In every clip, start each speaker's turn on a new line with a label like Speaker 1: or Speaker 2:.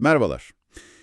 Speaker 1: Merhabalar.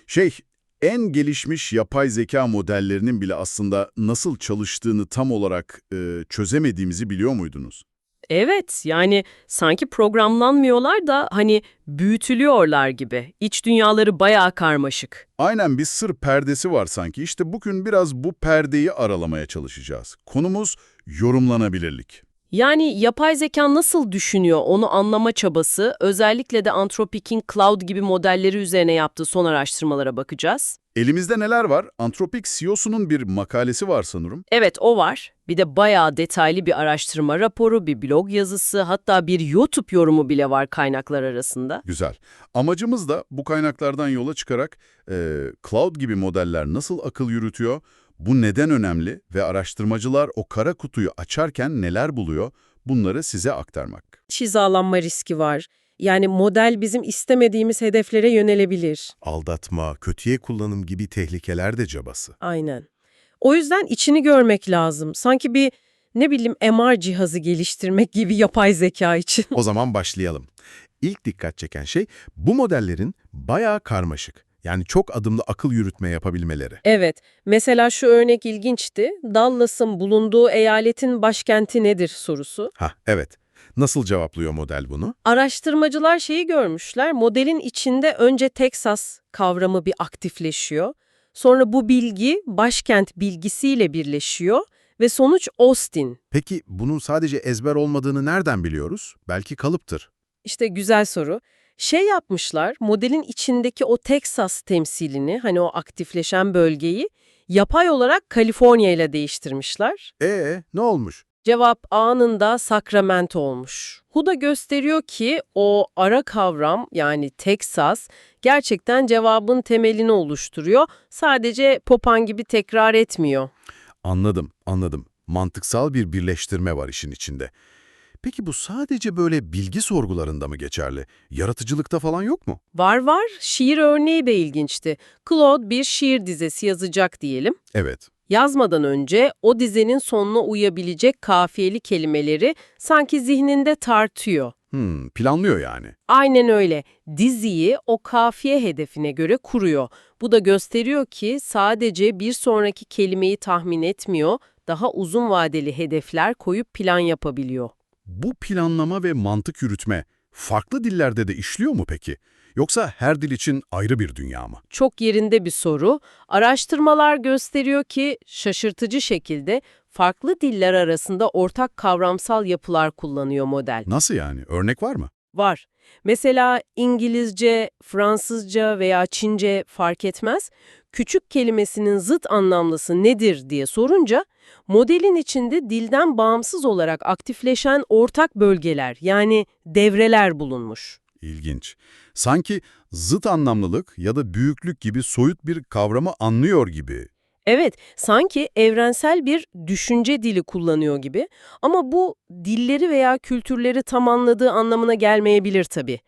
Speaker 1: Şey, en gelişmiş yapay zeka modellerinin bile aslında nasıl çalıştığını tam olarak e, çözemediğimizi biliyor muydunuz?
Speaker 2: Evet, yani sanki programlanmıyorlar da hani büyütülüyorlar gibi. İç dünyaları bayağı karmaşık.
Speaker 1: Aynen bir sır perdesi var sanki. İşte bugün biraz bu perdeyi aralamaya çalışacağız. Konumuz yorumlanabilirlik.
Speaker 2: Yani yapay zeka nasıl düşünüyor onu anlama çabası, özellikle de Anthropic'in Cloud gibi modelleri üzerine yaptığı son araştırmalara bakacağız.
Speaker 1: Elimizde neler var? Anthropic CEO'sunun bir makalesi var sanırım.
Speaker 2: Evet, o var. Bir de bayağı detaylı bir araştırma raporu, bir blog yazısı, hatta bir YouTube yorumu bile var kaynaklar arasında.
Speaker 1: Güzel. Amacımız da bu kaynaklardan yola çıkarak e, cloud gibi modeller nasıl akıl yürütüyor, bu neden önemli ve araştırmacılar o kara kutuyu açarken neler buluyor bunları size aktarmak.
Speaker 3: hizalanma riski var. Yani model bizim istemediğimiz hedeflere yönelebilir.
Speaker 4: Aldatma, kötüye kullanım gibi tehlikeler de cabası.
Speaker 3: Aynen. O yüzden içini görmek lazım. Sanki bir ne bileyim MR cihazı geliştirmek gibi yapay zeka için.
Speaker 4: O zaman başlayalım. İlk dikkat çeken şey bu modellerin bayağı karmaşık. Yani çok adımlı akıl yürütme yapabilmeleri.
Speaker 3: evet. Mesela şu örnek ilginçti. Dallas'ın bulunduğu eyaletin başkenti nedir sorusu.
Speaker 4: Ha evet. Nasıl cevaplıyor model bunu?
Speaker 3: Araştırmacılar şeyi görmüşler. Modelin içinde önce Texas kavramı bir aktifleşiyor. Sonra bu bilgi başkent bilgisiyle birleşiyor ve sonuç Austin.
Speaker 4: Peki bunun sadece ezber olmadığını nereden biliyoruz? Belki kalıptır.
Speaker 3: İşte güzel soru. Şey yapmışlar, modelin içindeki o Texas temsilini, hani o aktifleşen bölgeyi yapay olarak Kaliforniya ile değiştirmişler.
Speaker 4: Ee, ne olmuş?
Speaker 3: Cevap anında Sacramento olmuş. Bu da gösteriyor ki o ara kavram yani Texas gerçekten cevabın temelini oluşturuyor. Sadece Popan gibi tekrar etmiyor.
Speaker 4: Anladım, anladım. Mantıksal bir birleştirme var işin içinde. Peki bu sadece böyle bilgi sorgularında mı geçerli? Yaratıcılıkta falan yok mu?
Speaker 3: Var var, şiir örneği de ilginçti. Claude bir şiir dizesi yazacak diyelim.
Speaker 4: Evet.
Speaker 3: Yazmadan önce o dizenin sonuna uyabilecek kafiyeli kelimeleri sanki zihninde tartıyor.
Speaker 4: Hmm, planlıyor yani.
Speaker 3: Aynen öyle. Diziyi o kafiye hedefine göre kuruyor. Bu da gösteriyor ki sadece bir sonraki kelimeyi tahmin etmiyor, daha uzun vadeli hedefler koyup plan yapabiliyor.
Speaker 4: Bu planlama ve mantık yürütme farklı dillerde de işliyor mu peki? Yoksa her dil için ayrı bir dünya mı?
Speaker 3: Çok yerinde bir soru. Araştırmalar gösteriyor ki şaşırtıcı şekilde farklı diller arasında ortak kavramsal yapılar kullanıyor model.
Speaker 4: Nasıl yani? Örnek var mı?
Speaker 3: Var. Mesela İngilizce, Fransızca veya Çince fark etmez. Küçük kelimesinin zıt anlamlısı nedir diye sorunca modelin içinde dilden bağımsız olarak aktifleşen ortak bölgeler yani devreler bulunmuş.
Speaker 4: İlginç. Sanki zıt anlamlılık ya da büyüklük gibi soyut bir kavramı anlıyor gibi.
Speaker 3: Evet, sanki evrensel bir düşünce dili kullanıyor gibi ama bu dilleri veya kültürleri tam anladığı anlamına gelmeyebilir tabii.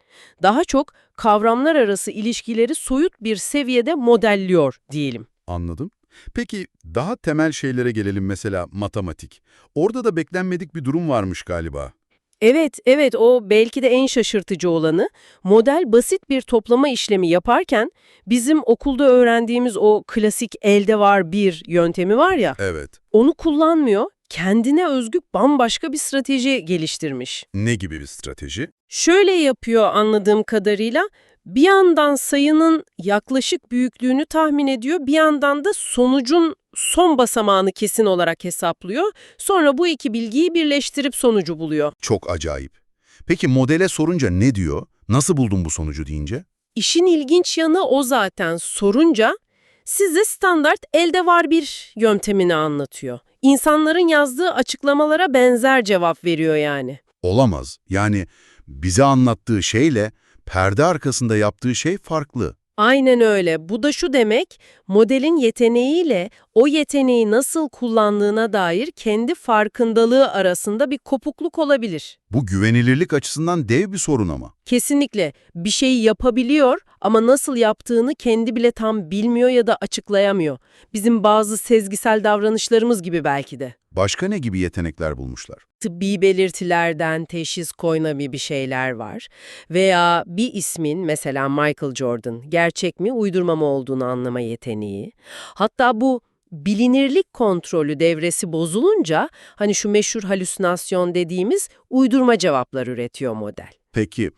Speaker 3: Daha çok kavramlar arası ilişkileri soyut bir seviyede modelliyor diyelim.
Speaker 4: Anladım. Peki daha temel şeylere gelelim mesela matematik. Orada da beklenmedik bir durum varmış galiba.
Speaker 3: Evet, evet o belki de en şaşırtıcı olanı. Model basit bir toplama işlemi yaparken bizim okulda öğrendiğimiz o klasik elde var bir yöntemi var ya,
Speaker 4: Evet.
Speaker 3: onu kullanmıyor. Kendine özgü bambaşka bir strateji geliştirmiş.
Speaker 4: Ne gibi bir strateji?
Speaker 3: Şöyle yapıyor anladığım kadarıyla. Bir yandan sayının yaklaşık büyüklüğünü tahmin ediyor, bir yandan da sonucun son basamağını kesin olarak hesaplıyor. Sonra bu iki bilgiyi birleştirip sonucu buluyor.
Speaker 4: Çok acayip. Peki modele sorunca ne diyor? Nasıl buldun bu sonucu deyince?
Speaker 3: İşin ilginç yanı o zaten sorunca size standart elde var bir yöntemini anlatıyor. İnsanların yazdığı açıklamalara benzer cevap veriyor yani.
Speaker 4: Olamaz. Yani bize anlattığı şeyle perde arkasında yaptığı şey farklı.
Speaker 3: Aynen öyle. Bu da şu demek, modelin yeteneğiyle o yeteneği nasıl kullandığına dair kendi farkındalığı arasında bir kopukluk olabilir.
Speaker 4: Bu güvenilirlik açısından dev bir sorun ama.
Speaker 3: Kesinlikle bir şeyi yapabiliyor ama nasıl yaptığını kendi bile tam bilmiyor ya da açıklayamıyor. Bizim bazı sezgisel davranışlarımız gibi belki de.
Speaker 1: Başka ne gibi yetenekler bulmuşlar?
Speaker 3: tıbbi belirtilerden teşhis koyma bir şeyler var. Veya bir ismin mesela Michael Jordan gerçek mi uydurma mı olduğunu anlama yeteneği. Hatta bu bilinirlik kontrolü devresi bozulunca hani şu meşhur halüsinasyon dediğimiz uydurma cevaplar üretiyor model.
Speaker 1: Peki,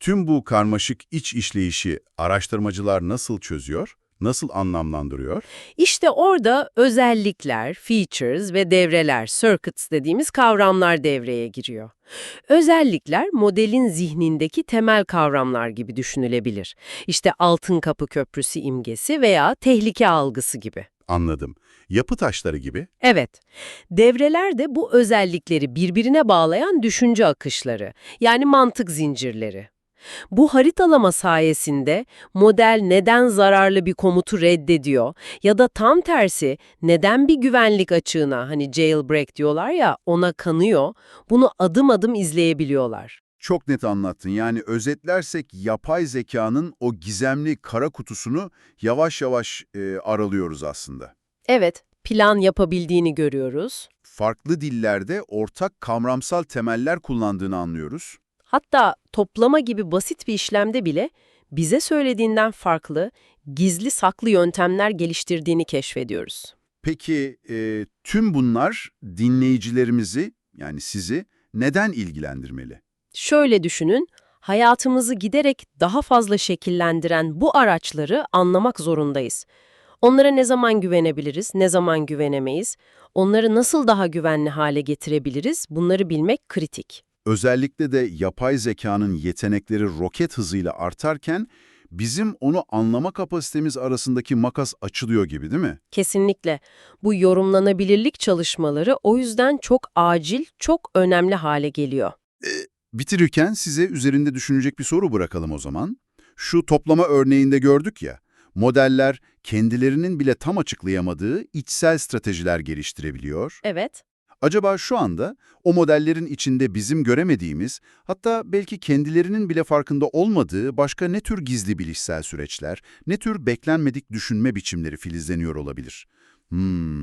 Speaker 1: tüm bu karmaşık iç işleyişi araştırmacılar nasıl çözüyor? Nasıl anlamlandırıyor?
Speaker 3: İşte orada özellikler, features ve devreler, circuits dediğimiz kavramlar devreye giriyor. Özellikler modelin zihnindeki temel kavramlar gibi düşünülebilir. İşte altın kapı köprüsü imgesi veya tehlike algısı gibi.
Speaker 1: Anladım. Yapı taşları gibi.
Speaker 3: Evet, devreler de bu özellikleri birbirine bağlayan düşünce akışları, yani mantık zincirleri. Bu haritalama sayesinde model neden zararlı bir komutu reddediyor ya da tam tersi neden bir güvenlik açığına hani jailbreak diyorlar ya ona kanıyor, bunu adım adım izleyebiliyorlar.
Speaker 1: Çok net anlattın. Yani özetlersek yapay zekanın o gizemli kara kutusunu yavaş yavaş e, aralıyoruz aslında.
Speaker 3: Evet, plan yapabildiğini görüyoruz.
Speaker 1: Farklı dillerde ortak kavramsal temeller kullandığını anlıyoruz.
Speaker 3: Hatta toplama gibi basit bir işlemde bile bize söylediğinden farklı, gizli saklı yöntemler geliştirdiğini keşfediyoruz.
Speaker 1: Peki e, tüm bunlar dinleyicilerimizi yani sizi neden ilgilendirmeli?
Speaker 3: Şöyle düşünün, hayatımızı giderek daha fazla şekillendiren bu araçları anlamak zorundayız. Onlara ne zaman güvenebiliriz, ne zaman güvenemeyiz, onları nasıl daha güvenli hale getirebiliriz bunları bilmek kritik.
Speaker 1: Özellikle de yapay zekanın yetenekleri roket hızıyla artarken bizim onu anlama kapasitemiz arasındaki makas açılıyor gibi değil mi?
Speaker 3: Kesinlikle. Bu yorumlanabilirlik çalışmaları o yüzden çok acil, çok önemli hale geliyor.
Speaker 1: Bitirirken size üzerinde düşünecek bir soru bırakalım o zaman. Şu toplama örneğinde gördük ya, modeller kendilerinin bile tam açıklayamadığı içsel stratejiler geliştirebiliyor.
Speaker 3: Evet.
Speaker 1: Acaba şu anda o modellerin içinde bizim göremediğimiz, hatta belki kendilerinin bile farkında olmadığı başka ne tür gizli bilişsel süreçler, ne tür beklenmedik düşünme biçimleri filizleniyor olabilir? Hmm.